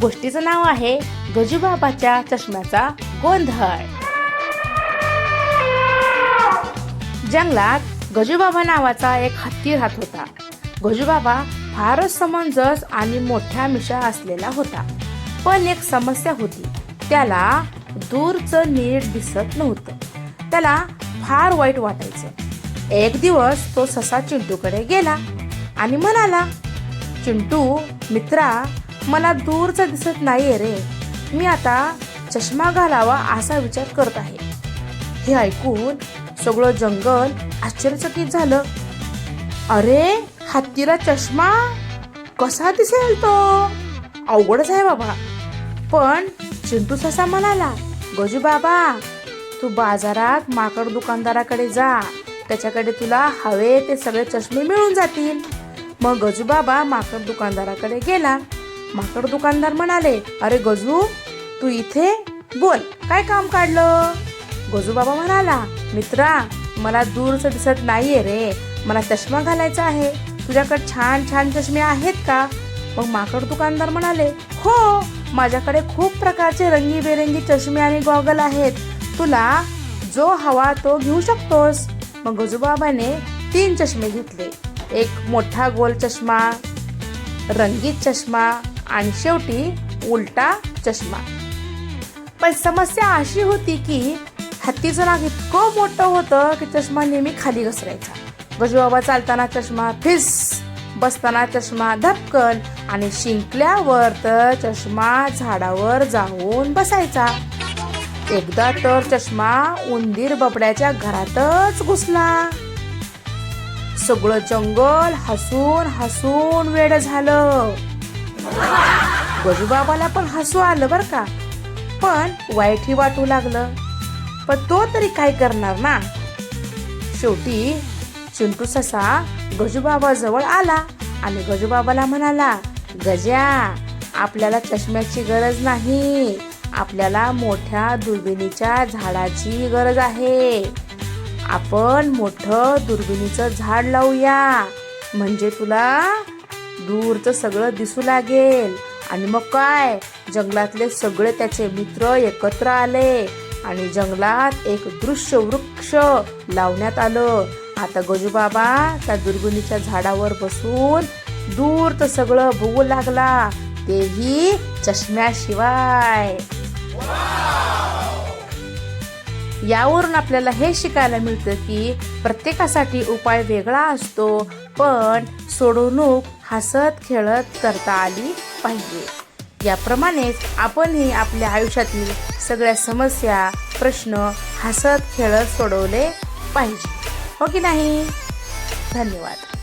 गोष्टीचं नाव आहे गजूबाबाच्या चष्म्याचा गोंधळ. जंगलात गजूबाबा नावाचा एक हत्ती राहत होता. गजूबाबा फारच समंजस आणि मोठ्या मिशा असलेला होता. पण एक समस्या होती. त्याला दूरचं नीट दिसत नव्हतं. त्याला फार वाईट वाटायचं. एक दिवस तो ससा चिंटूकडे गेला आणि म्हणाला चिंटू मित्रा मला दूरचं दिसत नाहीये रे. मी आता चष्मा घालावा असा विचार करत आहे. हे ऐकून सगळं जंगल आश्चर्यचकित झालं. अरे हत्तीला चष्मा? कसा दिसेल तो? अवघडच आहे बाबा. पण चिंटू ससा म्हणाला गजू बाबा तू बाजारात माकड दुकानदाराकडे जा. त्याच्याकडे तुला हवे ते सगळे चष्मे मिळून जातील. मग गजू बाबा माकड दुकानदाराकडे गेला. माकड दुकानदार म्हणाले अरे गजू तू इथे? बोल काय काम काढलं? गजू बाबा म्हणाला मित्रा मला दूरचं दिसत नाहीये रे. मला चष्मा घालायचा आहे. तुझ्याकडे छान छान चष्मे आहेत का? मग माकड दुकानदार म्हणाले हो माझ्याकडे खूप प्रकारचे रंगीबेरंगी चष्मे आणि गॉगल आहेत. तुला जो हवा तो घेऊ शकतोस. मग गजूबाबाने तीन चष्मे घेतले. एक मोठा गोल चष्मा रंगीत चष्मा आणि शेवटी उलटा चष्मा. पण समस्या अशी होती की हत्तीचं नाक इतकं मोठं होतं की चष्मा नेहमी खाली घसरायचा. गजूबाबा चालताना चष्मा फिस बसताना चष्मा धपकन आणि शिंकल्यावर तर चष्मा झाडावर जाऊन बसायचा. एकदा तर चष्मा उंदीर बबड्याच्या घरातच घुसला. सगळं जंगल हसून हसून वेड झालं. गजूबाबाला पण हसू आलं बर का. पण वाईटही वाटू लागलं. पण तो तरी काय करणार ना? शेवटी चिंटू ससा गजूबाबा जवळ आला आणि गजूबाबाला म्हणाला गजा आपल्याला चष्म्याची गरज नाही. आपल्याला मोठ्या दुर्बिणीच्या झाडाची गरज आहे. आपण मोठं दुर्बिणीचं झाड लावूया. म्हणजे तुला दूरचं सगळं दिसू लागेल. आणि मग काय? जंगलातले सगळे त्याचे मित्र एकत्र आले आणि जंगलात एक दृश्य वृक्ष लावण्यात आलं. आता गजूबाबा त्या दुर्गुणीच्या झाडावर बसून दूरचं सगळं बघू लागला. तेही चष्म्याशिवाय. यावरून आपल्याला हे शिकायला मिळतं की प्रत्येकासाठी उपाय वेगळा असतो पण सोडवणूक हसत खेळत करता आली पाहिजे. याप्रमाणेच आपणही आपल्या आयुष्यातील सगळ्या समस्या प्रश्न हसत खेळत सोडवले पाहिजे. हो की नाही? धन्यवाद.